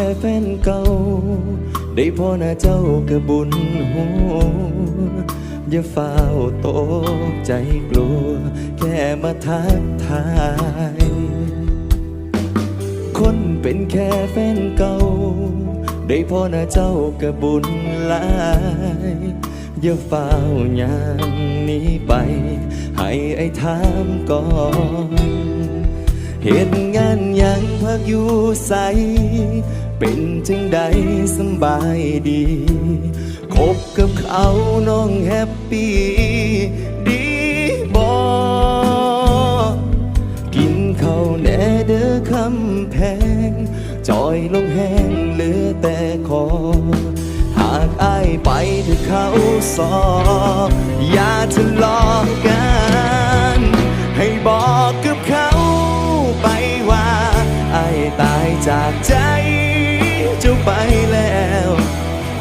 แค่แฟนเก่า ได้พ่อหน้าเจ้ากระบุญหัวอย่าเฝ้าตกใจกลัว แค่มาทักทาย คนเป็นแค่แฟนเก่า ได้พ่อหน้าเจ้ากระบุญหลายอย่าเฝ้าอย่างนี้ไป ให้ไอ้ถามก่อนเหตุงานยังพักอยู่ใส เป็นจังใดสบายดี คบกับเขาน้องแฮปปี้ดีบอกินข้าวแน่เด้อคำแพง จอยลงแห้งเหลือแต่คอ หากอายไปเธอเขาสออย่าทะเลาะกัน ให้บอกกับเขาไปว่า ไอายตายจากใจ ไปแล้ว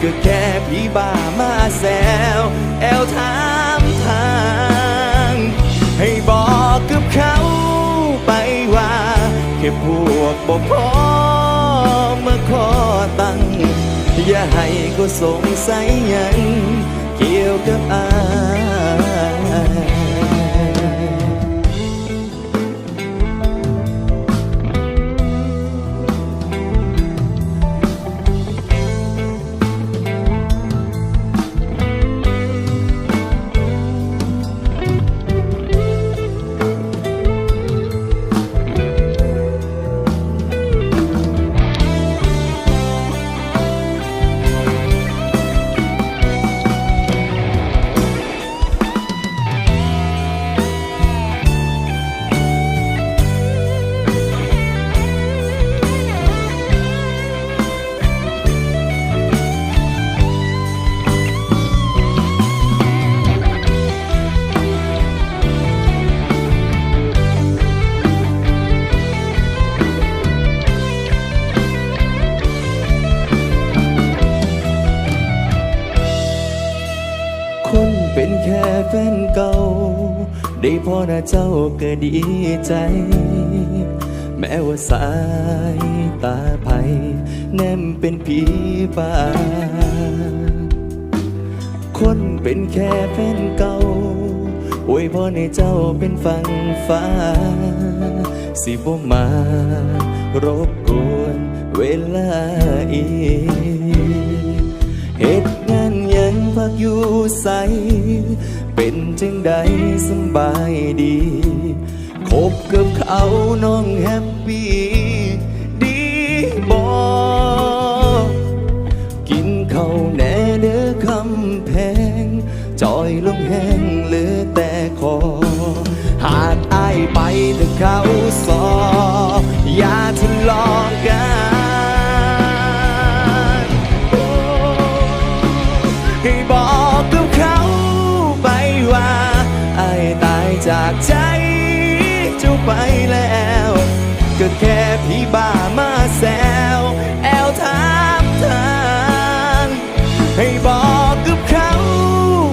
ก็แค่พี่บ้ามาแซวแอลถามทาง ให้บอกกับเขาไปว่า แค่พวกบ่พอมาขอตังอย่าให้ก็สงสัยยัง เกี่ยวกับอาย น้าเจ้าก็ดีใจ แม้ว่าสายตาไผแนมเป็นผีฟ้าคนเป็นแค่แฟนเก่าอวยพรให้เจ้าเป็นฝังฟ้า สิบ่มารบกวนเวลาอีกเหตุงานยังพักอยู่ใส จังใดสบายดี คบกับเขาน้องแฮปปี้ดีบอกินเขาแหน่เด้อคำแพงจอยลงแห้งเหลือแต่คอ หากอายไปแต่เขาสออย่าทะเลาะกันให้บอกกับเขา จากใจเจ้าไปแล้ว ก็แค่พี่บ้ามาแซวแอลถามทางให้บอกกับเขา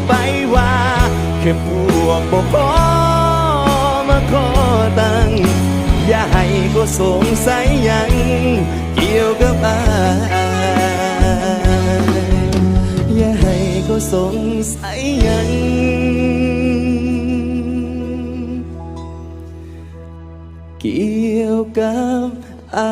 ไปว่าแค่พวกบ่พอมาขอตังอย่าให้ก็สงสัยยังเกี่ยวกับอายอย่าให้เขาสงสัยยัง กี่ยวกับอา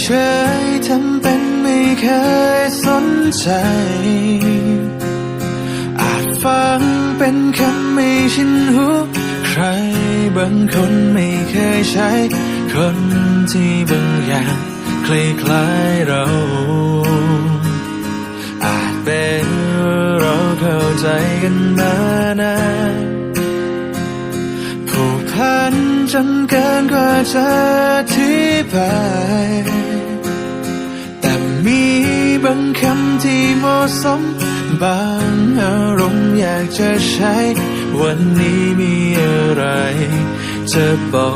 เฉยทำเป็นไม่เคยสนใจ อาจฟังเป็นคำไม่ชินหูใครบางคนไม่เคยใช้ คนที่บางอย่างคล้ายๆเรา อาจเป็นเราเข้าใจกันมานานผูกพัน นเกินกว่าจะอธิบายแต่มีบางคำที่เหมาะสม บางอารมณ์อยากจะใช้ วันนี้มีอะไรจะบอ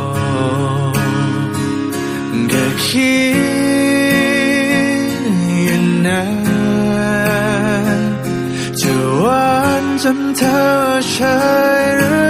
กก็คิดอยู่นานจะหวานจนเธอใช่หรือ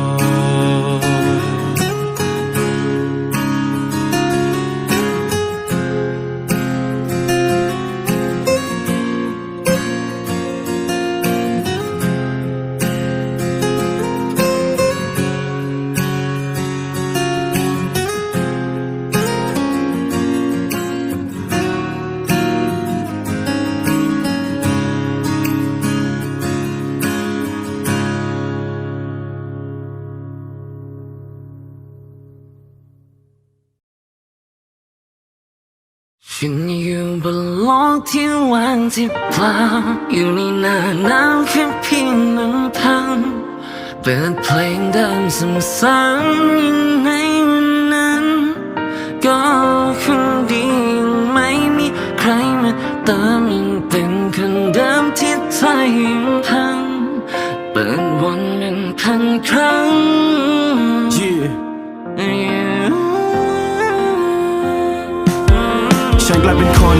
กที่ว่างที่เปล่าอยู่ในหน้าหนาวแค่เพียงลำพังเปิดเพลงเดิมซ้ำๆยังไงวันนั้น ก็คงดีไม่มีใครมาเติมยังเป็นคนเดิมที่ใจยังพังเปิดวนเป็นพันครั้งฉันกลายเป็นคน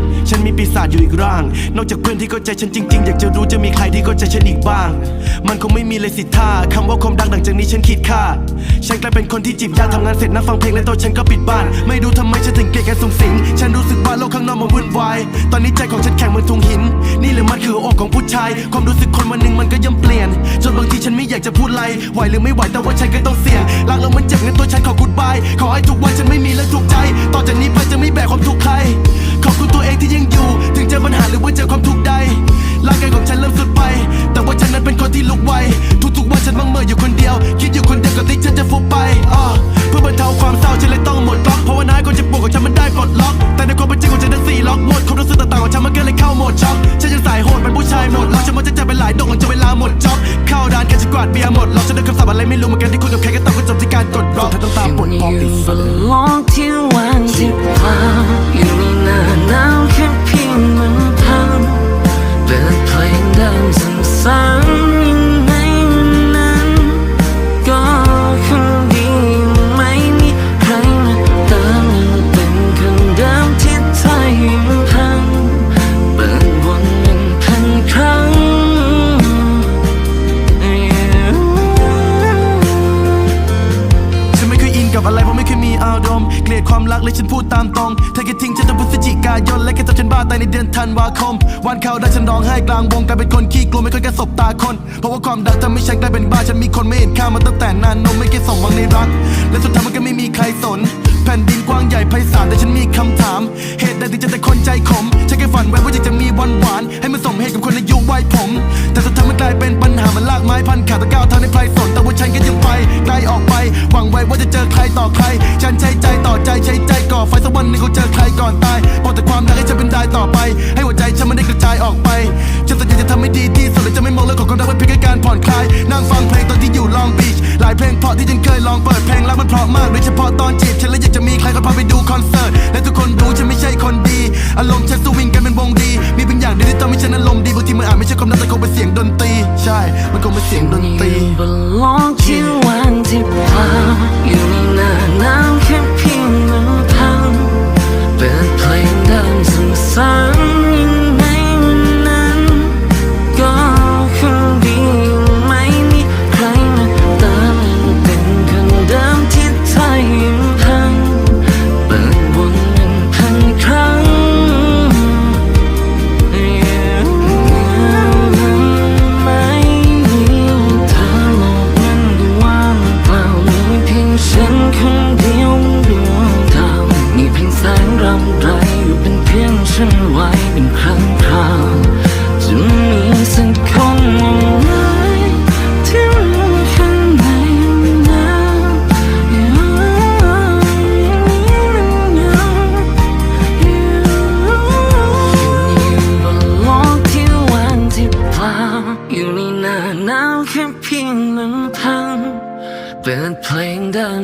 ฉันมีปีศาจอยู่อีกร่าง นอกจากเพื่อนที่เข้าใจฉันจริงๆ อยากจะรู้จะมีใครที่เข้าใจฉันอีกบ้าง มันคงไม่มีเลยสิท่าคำว่าความดังหลังจากนี้ฉันคิดค่า ฉันกลายเป็นคนที่จีบยากทำงานเสร็จนั่งฟังเพลงและตัวฉันก็ปิดบ้าน ไม่รู้ทำไมฉันถึงเกลียดการสูงสิง ฉันรู้สึกว่าโลกข้างนอกมันวุ่นวาย ตอนนี้ใจของฉันแข็งเหมือนทุงหิน นี่แหละมันคือหัวอกของผู้ชาย ความรู้สึกคนวันหนึ่งมันก็ย่อมเปลี่ยน ฉันไม่อยากจะพูดไรไหวหรือไม่ไหวแต่ว่าฉันก็ต้องเสี่ยงรักแล้วมันเจ็บงั้นตัวฉันขอกูดบายขอให้ทุกวันฉันไม่มีและทุกใจ ต่อจากนี้ไปจะไม่แบกความทุกข์ใคร ขอบคุณตัวเองที่ยังอยู่ ถึงเจอปัญหาหรือว่าเจอความทุกข์ใดร่างกายของฉันเริ่มสุดไป แต่ว่าฉันนั้นเป็นคนที่ลุกไวทุกๆวันฉันบังเมื่ออยู่คนเดียว คิดอยู่คนเดียวก็ที่ฉันจะฟุบไป คมวันเขาได้ฉันร้องไห้กลางวงกลายเป็นคนขี้กลัวไม่เคยแค่สบตาคน เพราะว่าความดังทำให้ฉันกลายเป็นบ้าฉันมีคนไม่เห็นค่ามาตั้งแต่นานนมไม่เคยสมหวังในรัก และสุดท้ายมันก็ไม่มีใครสน แผ่นดินกว้างใหญ่ไพศาลแต่ฉันมีคำถาม เหตุใดถึงจะแต่คนใจขมฉันแค่ฝันไว้ว่าอยากจะมีวันหวานให้มันสมเหตุกับคนอายุวัยผม แต่สุดท้ายมันกลายเป็นปัญหามันลากไม้พันขาตะก้าวเท่าในไพรสนแต่ว่าฉันก็ยังไปไกลออกไป หวังไว้ว่าจะเจอใครต่อใคร ฉันใช้ใจต่อใจใช้ใจก่อไฟสักวันหนึ่งคงเจอใครก่อนตายบอแต่ะที่ฉันเคยลองเปิดเพลงรักมันเพราะมากโดยเฉพาะตอนจีบฉันและอยากจะมีใครก็พาไปดูคอนเสิร์ตและทุกคนรู้ฉันไม่ใช่คนดี อารมณ์ฉันสวิงกันเป็นวงดี มีบางอย่างเดียวที่ทำให้ฉันอารมณ์ดีบางทีมันอาจไม่ใช่ความรักแต่คงเป็นเสียงดนตรีใช่ มันคงเป็นเสียงดนตรีอยู่บนโล นาวแค่เพียงลำพังเปิดเพลงเดิม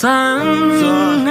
ซ้ำๆใน